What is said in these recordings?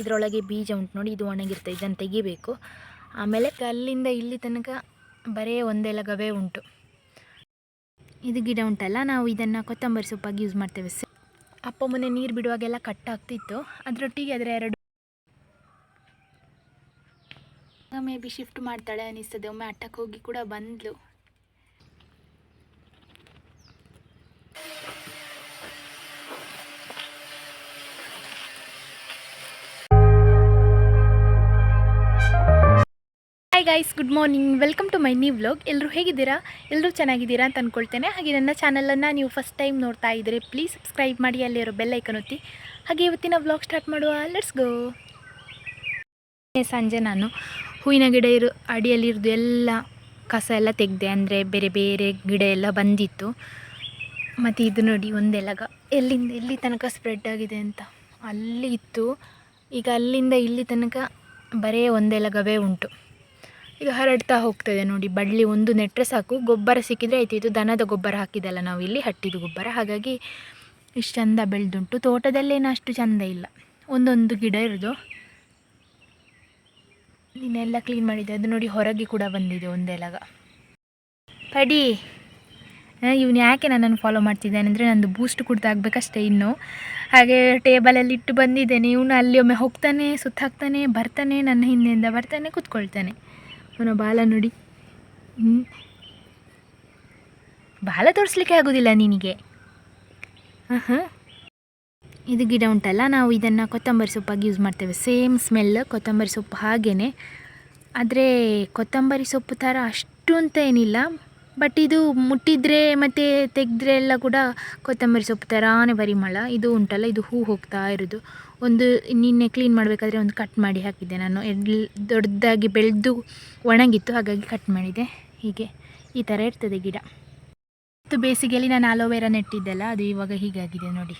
ಇದರೊಳಗೆ ಬೀಜ ಉಂಟು ನೋಡಿ, ಇದು ಒಣಗಿರ್ತದೆ, ಇದನ್ನು ತೆಗಿಬೇಕು. ಆಮೇಲೆ ಅಲ್ಲಿಂದ ಇಲ್ಲಿ ತನಕ ಬರೇ ಒಂದೆಲ್ಲ ಗವೆ ಉಂಟು. ಇದು ಗಿಡ ಉಂಟಲ್ಲ, ನಾವು ಇದನ್ನು ಕೊತ್ತಂಬರಿ ಸೊಪ್ಪಾಗಿ ಯೂಸ್ ಮಾಡ್ತೇವೆ. ಸರ್ ಅಪ್ಪ ಮೊನ್ನೆ ನೀರು ಬಿಡುವಾಗೆಲ್ಲ ಕಟ್ ಆಗ್ತಿತ್ತು, ಅದರೊಟ್ಟಿಗೆ ಅದರ ಎರಡು ಮೇ ಬಿ ಶಿಫ್ಟ್ ಮಾಡ್ತಾಳೆ ಅನಿಸ್ತದೆ, ಒಮ್ಮೆ ಅಟ್ಟಕ್ಕೆ ಹೋಗಿ ಕೂಡ ಬಂದ್ಲು. Guys good morning welcome to my new vlog ಎಲ್ಲರೂ ಹೇಗಿದ್ದೀರಾ? ಎಲ್ಲರೂ ಚೆನ್ನಾಗಿದ್ದೀರಾ ಅಂತ ಅಂದ್ಕೊಳ್ತೇನೆ ಹಾಗೆ ನನ್ನ ಚಾನಲನ್ನು ನೀವು ಫಸ್ಟ್ ಟೈಮ್ ನೋಡ್ತಾ ಇದ್ದರೆ ಪ್ಲೀಸ್ ಸಬ್ಸ್ಕ್ರೈಬ್ ಮಾಡಿ ಅಲ್ಲಿರೋ ಬೆಲ್ ಐಕನ್ ಒತ್ತಿ. ಹಾಗೆ ಇವತ್ತಿನ ವ್ಲಾಗ್ ಸ್ಟಾರ್ಟ್ ಮಾಡುವ. ಲೆಟ್ಸ್ ಗೋ ಸಂಜೆ ನಾನು ಹೂವಿನ ಗಿಡ ಇರು ಅಡಿಯಲ್ಲಿರೋದು ಎಲ್ಲ ಕಸ ಎಲ್ಲ ತೆಗೆದೆ, ಅಂದರೆ ಬೇರೆ ಬೇರೆ ಗಿಡ ಎಲ್ಲ ಬಂದಿತ್ತು. ಮತ್ತು ಇದು ನೋಡಿ ಒಂದೆಲಗ ಎಲ್ಲಿಂದ ಎಲ್ಲಿ ತನಕ ಸ್ಪ್ರೆಡ್ ಆಗಿದೆ ಅಂತ. ಅಲ್ಲಿ ಇತ್ತು. ಈಗ ಅಲ್ಲಿಂದ ಇಲ್ಲಿ ತನಕ ಬರೇ ಒಂದೆಲಗವೇ ಉಂಟು. ಇದು ಹರಡ್ತಾ ಹೋಗ್ತದೆ ನೋಡಿ, ಬಳ್ಳಿ ಒಂದು ನೆಟ್ಟರೆ ಸಾಕು. ಗೊಬ್ಬರ ಸಿಕ್ಕಿದರೆ ಆಯ್ತು, ಇದು ದನದ ಗೊಬ್ಬರ ಹಾಕಿದ್ದಲ್ಲ ನಾವು ಇಲ್ಲಿ, ಹಟ್ಟಿದ ಗೊಬ್ಬರ. ಹಾಗಾಗಿ ಇಷ್ಟು ಚಂದ ಬೆಳೆದುಂಟು. ತೋಟದಲ್ಲೇನು ಅಷ್ಟು ಚಂದ ಇಲ್ಲ. ಒಂದೊಂದು ಗಿಡ ಇರೋದು. ನೀನೆಲ್ಲ ಕ್ಲೀನ್ ಮಾಡಿದೆ. ಅದು ನೋಡಿ ಹೊರಗೆ ಕೂಡ ಬಂದಿದೆ ಒಂದೆಲಗ ಪಡಿ. ಇವನು ಯಾಕೆ ನನ್ನನ್ನು ಫಾಲೋ ಮಾಡ್ತಿದ್ದಾನೆ ಅಂದರೆ ನಂದು ಬೂಸ್ಟ್ ಕುಡ್ದಾಗಬೇಕಷ್ಟೇ ಇನ್ನು. ಹಾಗೆ ಟೇಬಲಲ್ಲಿ ಇಟ್ಟು ಬಂದಿದ್ದೇನೆ. ಇವನು ಅಲ್ಲಿ ಒಮ್ಮೆ ಹೋಗ್ತಾನೆ, ಸುತ್ತಾಕ್ತಾನೆ, ಬರ್ತಾನೆ, ನನ್ನ ಹಿಂದೆಯಿಂದ ಬರ್ತಾನೆ, ಕೂತ್ಕೊಳ್ತಾನೆ. ಅವನ ಬಾಲ ನೋಡಿ. ಹ್ಞೂ ಬಾಲ ತೋರಿಸ್ಲಿಕ್ಕೆ ಆಗೋದಿಲ್ಲ ನಿನಗೆ? ಹಾಂ ಇದು ಗಿಡ ಉಂಟಲ್ಲ, ನಾವು ಇದನ್ನು ಕೊತ್ತಂಬರಿ ಸೊಪ್ಪಾಗಿ ಯೂಸ್ ಮಾಡ್ತೇವೆ. ಸೇಮ್ ಸ್ಮೆಲ್ ಕೊತ್ತಂಬರಿ ಸೊಪ್ಪು ಹಾಗೇ ಆದರೆ ಕೊತ್ತಂಬರಿ ಸೊಪ್ಪು ಥರ ಅಷ್ಟು ಅಂತ ಏನಿಲ್ಲ. ಬಟ್ ಇದು ಮುಟ್ಟಿದ್ರೆ ಮತ್ತು ತೆಗೆದ್ರೆ ಎಲ್ಲ ಕೂಡ ಕೊತ್ತಂಬರಿ ಸೊಪ್ಪು ಥರಾನೇ ಪರಿಮಳ ಇದು ಉಂಟಲ್ಲ, ಇದು ಹೂ ಹೋಗ್ತಾ ಇರೋದು. ಒಂದು ನಿನ್ನೆ ಕ್ಲೀನ್ ಮಾಡಬೇಕಾದ್ರೆ ಒಂದು ಕಟ್ ಮಾಡಿ ಹಾಕಿದ್ದೆ ನಾನು. ದೊಡ್ಡದಾಗಿ ಬೆಳೆದು ಒಣಗಿತ್ತು, ಹಾಗಾಗಿ ಕಟ್ ಮಾಡಿದೆ. ಹೀಗೆ ಈ ಥರ ಇರ್ತದೆ ಗಿಡ. ಮತ್ತು ಬೇಸಿಗೆಯಲ್ಲಿ ನಾನು ಅಲೋವೆರಾ ನೆಟ್ಟಿದ್ದಲ್ಲ, ಅದು ಇವಾಗ ಹೀಗಾಗಿದೆ ನೋಡಿ.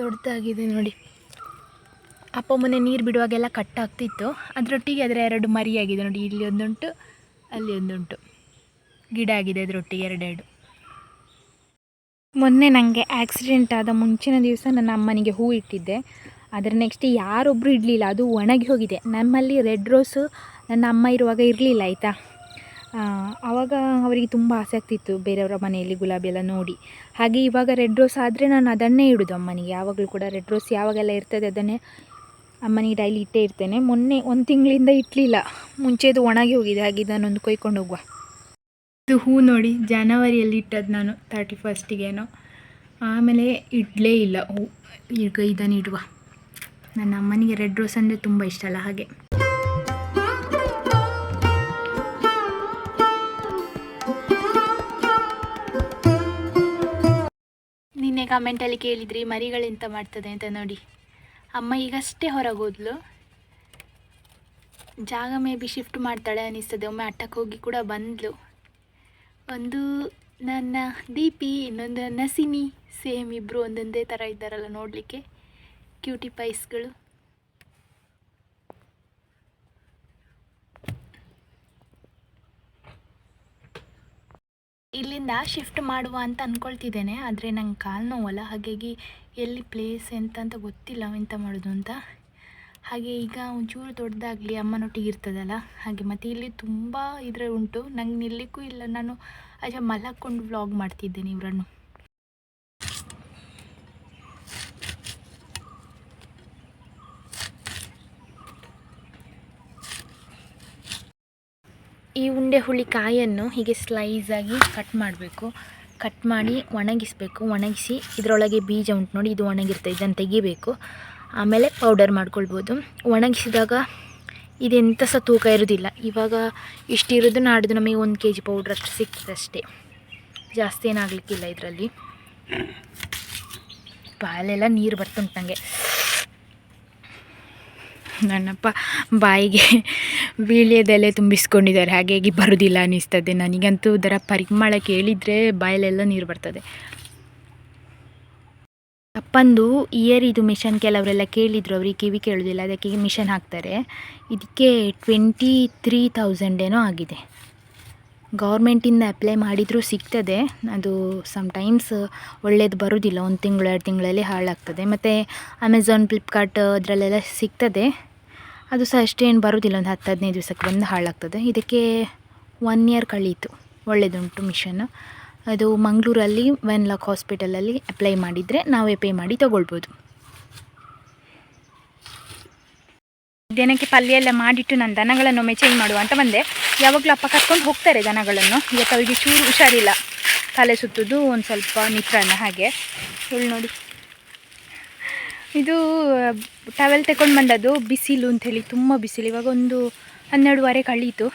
ದೊಡ್ಡದಾಗಿದೆ ನೋಡಿ. ಅಪ್ಪ ಮೊನ್ನೆ ನೀರು ಬಿಡುವಾಗೆಲ್ಲ ಕಟ್ ಆಗ್ತಿತ್ತು. ಅದರೊಟ್ಟಿಗೆ ಅದರ ಎರಡು ಮರಿಯಾಗಿದೆ ನೋಡಿ. ಇಲ್ಲಿ ಒಂದುಂಟು, ಅಲ್ಲಿ ಒಂದುಂಟು. ಗಿಡ ಆಗಿದೆ ಅದರೊಟ್ಟಿಗೆ ಎರಡೆರಡು. ಮೊನ್ನೆ ನನಗೆ ಆಕ್ಸಿಡೆಂಟ್ ಆದ ಮುಂಚಿನ ದಿವಸ ನನ್ನ ಅಮ್ಮನಿಗೆ ಹೂ ಇಟ್ಟಿದ್ದೆ. ಅದರ ನೆಕ್ಸ್ಟ್ ಯಾರೊಬ್ಬರು ಇಡಲಿಲ್ಲ, ಅದು ಒಣಗಿ ಹೋಗಿದೆ. ನಮ್ಮಲ್ಲಿ ರೆಡ್ ರೋಸು ನನ್ನ ಅಮ್ಮ ಇರುವಾಗ ಇರಲಿಲ್ಲ, ಆಯಿತಾ? ಆವಾಗ ಅವರಿಗೆ ತುಂಬ ಆಸಕ್ತಿ ಇತ್ತು ಬೇರೆಯವರ ಮನೆಯಲ್ಲಿ ಗುಲಾಬಿ ಎಲ್ಲ ನೋಡಿ. ಹಾಗೆ ಇವಾಗ ರೆಡ್ ರೋಸ್ ಆದರೆ ನಾನು ಅದನ್ನೇ ಇಡೋದು ಅಮ್ಮನಿಗೆ. ಯಾವಾಗಲೂ ಕೂಡ ರೆಡ್ ರೋಸ್ ಯಾವಾಗೆಲ್ಲ ಇರ್ತದೆ ಅದನ್ನೇ ಅಮ್ಮನಿಗೆ ಡೈಲಿ ಇಟ್ಟೇ ಇರ್ತೇನೆ. ಮೊನ್ನೆ ಒಂದು ತಿಂಗಳಿಂದ ಇಟ್ಟಲಿಲ್ಲ ಮುಂಚೆದು ಒಣಗಿ ಹೋಗಿದೆ, ಹಾಗೆ ಇದನ್ನೊಂದು ಕೊಯ್ಕೊಂಡು ಹೋಗುವ. ಇದು ಹೂ ನೋಡಿ, ಜನವರಿಯಲ್ಲಿ ಇಟ್ಟದ್ದು ನಾನು ತರ್ಟಿ ಫಸ್ಟಿಗೇನೋ ಆಮೇಲೆ ಇಡಲೇ ಇಲ್ಲ ಹೂ. ಈಗ ಇದನ್ನು ಇಡುವ. ನನ್ನ ಅಮ್ಮನಿಗೆ ರೆಡ್ ರೋಸ್ ಅಂದರೆ ತುಂಬ ಇಷ್ಟ ಅಲ್ಲ, ಹಾಗೆ. ನಿನ್ನೆ ಕಮೆಂಟಲ್ಲಿ ಕೇಳಿದ್ರಿ, ಮರಿಗಳು ಮರಿಗಳೆಂತ ಮಾಡ್ತದೆ ಅಂತ ನೋಡಿ. ಅಮ್ಮ ಈಗಷ್ಟೇ ಹೊರಗೋದ್ಲು. ಜಾಗ ಮೇ ಬಿ ಶಿಫ್ಟ್ ಮಾಡ್ತಾಳೆ ಅನಿಸ್ತದೆ. ಒಮ್ಮೆ ಅಟ್ಟಕ್ಕೆ ಹೋಗಿ ಕೂಡ ಬಂದ್ಲು. ಒಂದು ನನ್ನ ದೀಪಿ ಇನ್ನೊಂದು ನಸಿನಿ ಸಿನಿ ಸೇಮ್ ಇಬ್ಬರು ಒಂದೊಂದೇ ಥರ ಇದ್ದಾರಲ್ಲ ನೋಡಲಿಕ್ಕೆ. ಕ್ಯೂಟಿ ಪೈಸ್ಗಳು ಇಲ್ಲಿಂದ ಶಿಫ್ಟ್ ಮಾಡುವ ಅಂತ ಅಂದ್ಕೊಳ್ತಿದ್ದೇನೆ ಆದರೆ ನಂಗೆ ಕಾಲು ನೋವಲ್ಲ, ಹಾಗಾಗಿ ಎಲ್ಲಿ ಪ್ಲೇಸ್ ಎಂತ ಅಂತ ಗೊತ್ತಿಲ್ಲ, ಎಂತ ಮಾಡೋದು ಅಂತ. ಹಾಗೆ ಈಗ ಒಂಚೂರು ದೊಡ್ಡದಾಗಲಿ ಅಮ್ಮನೊಟ್ಟಿಗೆ ಇರ್ತದಲ್ಲ, ಹಾಗೆ ಮತ್ತು ಇಲ್ಲಿ ತುಂಬ ಇದ್ರೆ ಉಂಟು. ನಂಗೆ ನಿಲ್ಲಿಕ್ಕೂ ಇಲ್ಲ. ನಾನು ಅಜ್ಜ ಮಲಕ್ಕೊಂಡು ವ್ಲಾಗ್ ಮಾಡ್ತಿದ್ದೇನೆ ಇವರನ್ನು. ಈ ಉಂಡೆ ಹುಳಿ ಕಾಯನ್ನು ಹೀಗೆ ಸ್ಲೈಸಾಗಿ ಕಟ್ ಮಾಡಬೇಕು. ಕಟ್ ಮಾಡಿ ಒಣಗಿಸಬೇಕು. ಒಣಗಿಸಿ ಇದರೊಳಗೆ ಬೀಜ ಉಂಟು ನೋಡಿ, ಇದು ಒಣಗಿರ್ತದೆ. ಇದನ್ನು ತೆಗಿಬೇಕು. ಆಮೇಲೆ ಪೌಡರ್ ಮಾಡ್ಕೊಳ್ಬೋದು. ಒಣಗಿಸಿದಾಗ ಇದೆಂಥ ಸಹ ತೂಕ ಇರೋದಿಲ್ಲ. ಇವಾಗ ಇಷ್ಟಿರೋದು ನಾಡಿದ್ದು ನಮಗೆ ಒಂದು ಕೆ ಜಿ ಪೌಡ್ರ್ ಅಷ್ಟು ಅಷ್ಟೇ. ಜಾಸ್ತಿ ಏನಾಗಲಿಕ್ಕಿಲ್ಲ ಇದರಲ್ಲಿ. ಬಾಯಲೆಲ್ಲ ನೀರು ಬರ್ತುಂಟು ನನ್ನಪ್ಪ ಬಾಯಿಗೆ ವೀಳ್ಯದೆಲೆ ತುಂಬಿಸ್ಕೊಂಡಿದ್ದಾರೆ. ಹಾಗಾಗಿ ಬರೋದಿಲ್ಲ ಅನ್ನಿಸ್ತದೆ ನನಗಂತೂ ಇದರ ಪರಿಮಳ ಕೇಳಿದರೆ ಬಾಯಲೆಲ್ಲ ನೀರು ಬರ್ತದೆ. ಅಪ್ಪಂದು ಇಯರ್ ಇದು ಮಿಷನ್ ಕೆಲವರೆಲ್ಲ ಕೇಳಿದರು ಅವ್ರಿಗೆ ಕಿವಿ ಕೇಳೋದಿಲ್ಲ, ಅದಕ್ಕೆ ಮಿಷನ್ ಹಾಕ್ತಾರೆ. ಇದಕ್ಕೆ ಟ್ವೆಂಟಿ ತ್ರೀ ತೌಸಂಡ್ ಏನೋ ಆಗಿದೆ. ಗೌರ್ಮೆಂಟಿಂದ ಅಪ್ಲೈ ಮಾಡಿದರೂ ಸಿಗ್ತದೆ, ಅದು ಸಮ್ಟೈಮ್ಸ್ ಒಳ್ಳೇದು ಬರೋದಿಲ್ಲ, ಒಂದು ತಿಂಗಳು, ಎರಡು ತಿಂಗಳಲ್ಲಿ ಹಾಳಾಗ್ತದೆ. ಮತ್ತು ಅಮೆಝಾನ್ ಫ್ಲಿಪ್ಕಾರ್ಟ್ ಅದರಲ್ಲೆಲ್ಲ ಸಿಗ್ತದೆ. ಅದು ಸಹ ಅಷ್ಟೇನು ಬರೋದಿಲ್ಲ, ಒಂದು ಹತ್ತು ಹದಿನೈದು ದಿವಸಕ್ಕೆ ಬಂದು ಹಾಳಾಗ್ತದೆ. ಇದಕ್ಕೆ ಒನ್ ಇಯರ್ ಕಳೀತು ಒಳ್ಳೆಯದುಂಟು ಮಿಷನ್ ಅದು ಮಂಗಳೂರಲ್ಲಿ ವೆನ್ಲಾಕ್ ಹಾಸ್ಪಿಟಲಲ್ಲಿ ಅಪ್ಲೈ ಮಾಡಿದರೆ ನಾವೇ ಪೇ ಮಾಡಿ ತೊಗೊಳ್ಬೋದು. ದಿನಕ್ಕೆ ಪಲ್ಯ ಎಲ್ಲ ಮಾಡಿಟ್ಟು ನಾನು ದನಗಳನ್ನು ಒಮ್ಮೆ ಚೇಂಜ್ ಮಾಡುವ ಅಂತ ಬಂದೆ. ಯಾವಾಗಲೂ ಅಪ್ಪ ಕರ್ಕೊಂಡು ಹೋಗ್ತಾರೆ ದನಗಳನ್ನು. ಇವತ್ತು ಅವರಿಗೆ ಚೂರು ಹುಷಾರಿಲ್ಲ. ತಲೆ ಸುತ್ತೋದು ಒಂದು ಸ್ವಲ್ಪ ನಿತ್ರಾನ್ನ ಹಾಗೆ. ಹೇಳಿ ನೋಡಿ. ಇದು ಟವೆಲ್ ತಗೊಂಡು ಬಂದದ್ದು ಬಿಸಿಲು ಅಂಥೇಳಿ, ತುಂಬ ಬಿಸಿಲು. ಇವಾಗ ಒಂದು ಹನ್ನೆರಡುವರೆ ಕಳೀತು.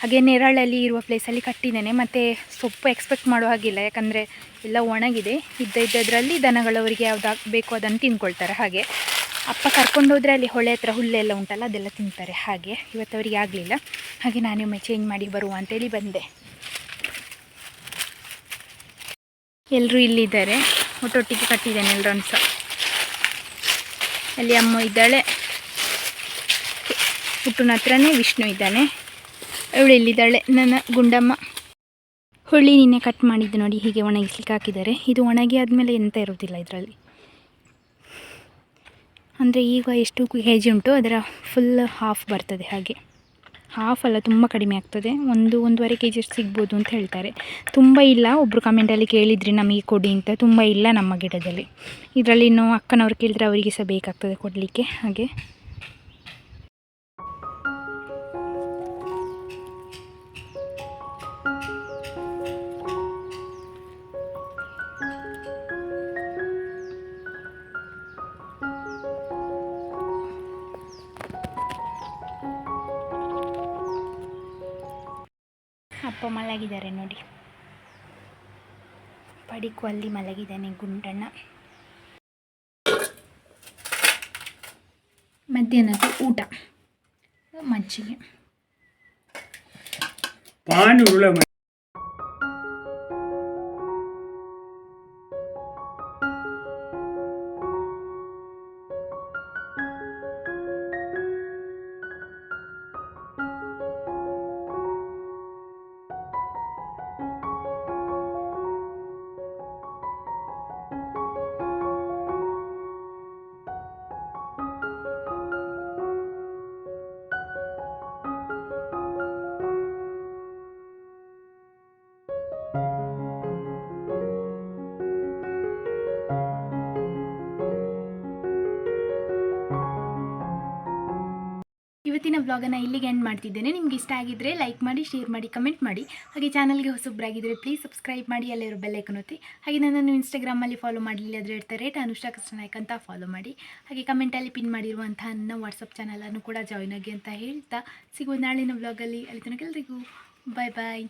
ಹಾಗೆ ನೆರಳಲ್ಲಿ ಇರುವ ಪ್ಲೇಸಲ್ಲಿ ಕಟ್ಟಿದ್ದೇನೆ. ಮತ್ತು ಸೊಪ್ಪು ಎಕ್ಸ್ಪೆಕ್ಟ್ ಮಾಡೋ ಹಾಗಿಲ್ಲ. ಯಾಕಂದರೆ ಎಲ್ಲ ಒಣಗಿದೆ. ಇದ್ದ ಇದ್ದದ್ರಲ್ಲಿ ದನಗಳವರಿಗೆ ಯಾವ್ದು ಬೇಕು ಅದನ್ನು ತಿಂದ್ಕೊಳ್ತಾರೆ ಹಾಗೆ ಅಪ್ಪ ಕರ್ಕೊಂಡು ಹೋದರೆ ಅಲ್ಲಿ ಹೊಳೆ ಹತ್ರ ಹುಲ್ಲೆಲ್ಲ ಉಂಟಲ್ಲ, ಅದೆಲ್ಲ ತಿಂತಾರೆ. ಹಾಗೆ ಇವತ್ತು ಅವರಿಗೆ ಆಗಲಿಲ್ಲ. ಹಾಗೆ ನಾನೊಮ್ಮೆ ಚೇಂಜ್ ಮಾಡಿ ಬರುವ ಅಂತೇಳಿ ಬಂದೆ. ಎಲ್ಲರೂ ಇಲ್ಲಿದ್ದಾರೆ. ಒಟ್ಟೊಟ್ಟಿಗೆ ಕಟ್ಟಿದ್ದೇನೆ ಎಲ್ಲರೂ ಸಹ ಅಲ್ಲಿ ಅಮ್ಮ ಇದ್ದಾಳೆ. ಹುಟ್ಟುನ ಹತ್ರನೇ ವಿಷ್ಣು ಇದ್ದಾನೆ. ಅವಳು ಎಲ್ಲಿದ್ದಾಳೆ? ನನ್ನ ಗುಂಡಮ್ಮ. ಹುಳಿ ನಿನ್ನೆ ಕಟ್ ಮಾಡಿದ್ದು ನೋಡಿ, ಹೀಗೆ ಒಣಗಿಸ್ಲಿಕ್ಕೆ ಹಾಕಿದ್ದಾರೆ. ಇದು ಒಣಗಿ ಆದಮೇಲೆ ಎಂತ ಇರೋದಿಲ್ಲ ಇದರಲ್ಲಿ. ಅಂದರೆ ಈಗ ಎಷ್ಟು ಕೆ ಜಿ ಉಂಟು? ಅದರ ಫುಲ್ ಹಾಫ್ ಬರ್ತದೆ ಹಾಗೆ. ಹಾಫ್ ಅಲ್ಲ, ತುಂಬ ಕಡಿಮೆ ಆಗ್ತದೆ. ಒಂದು, ಒಂದೂವರೆ ಕೆ ಜಿ ಸಿಗ್ಬೋದು ಅಂತ ಹೇಳ್ತಾರೆ. ತುಂಬ ಇಲ್ಲ ಒಬ್ಬರು ಕಮೆಂಟಲ್ಲಿ ಕೇಳಿದ್ರಿ ನಮಗೆ ಕೊಡಿ ಅಂತ. ತುಂಬ ಇಲ್ಲ ನಮ್ಮ ಗಿಡದಲ್ಲಿ. ಇದರಲ್ಲಿ ಇನ್ನು ಅಕ್ಕನವ್ರು ಕೇಳಿದ್ರೆ ಅವರಿಗೆ ಸಹ ಬೇಕಾಗ್ತದೆ ಕೊಡಲಿಕ್ಕೆ, ಹಾಗೆ. ಅಪ್ಪ ಮಲಗಿದ್ದಾರೆ ನೋಡಿ. ಪಡಿಕು ಅಲ್ಲಿ ಮಲಗಿದ್ದಾನೆ ಗುಂಡಣ್ಣ. ಮಧ್ಯಾಹ್ನದ ಊಟ. ಮಜ್ಜಿಗೆ ಇವತ್ತಿನ ವ್ಲಾಗನ್ನು ಇಲ್ಲಿಗೆ ಎಂಡ್ ಮಾಡ್ತಿದ್ದೇನೆ. ನಿಮ್ಗೆ ಇಷ್ಟ ಆಗಿದ್ದರೆ ಲೈಕ್ ಮಾಡಿ ಶೇರ್ ಮಾಡಿ ಕಮೆಂಟ್ ಮಾಡಿ. ಹಾಗೆ ಚಾನಲ್ಗೆ ಹೊಸೊಬ್ಬರಾಗಿದ್ದರೆ ಪ್ಲೀಸ್ ಸಬ್ಸ್ಕ್ರೈಬ್ ಮಾಡಿ ಅಲ್ಲಿರೋ ಬೆಲ್ಲೈಕನ್ ಒತ್ತಿ. ಹಾಗೆ ನನ್ನನ್ನು ಇನ್ಸ್ಟಾಗ್ರಾಮಲ್ಲಿ ಫಾಲೋ ಮಾಡಲಿಲ್ಲ ಆದರೆ ಇರ್ತಾರೆ ರೇಟ್ ಅನುಷ್ಠಾ ಕೃಷ್ಣನಾಯ್ಕ ಅಂತ ಫಾಲೋ ಮಾಡಿ. ಹಾಗೆ ಕಮೆಂಟಲ್ಲಿ ಪಿನ್ ಮಾಡಿರುವಂಥ ನನ್ನ ವಾಟ್ಸಪ್ ಚಾನಲನ್ನು ಕೂಡ ಜಾಯ್ನ್ ಆಗಿ ಅಂತ ಹೇಳ್ತಾ, ಸಿಗುವ ನಾಳಿನ ವ್ಲಾಗಲ್ಲಿ ಅಲ್ಲಿ ತನಕ ಎಲ್ರಿಗೂ ಬಾಯ್ ಬಾಯ್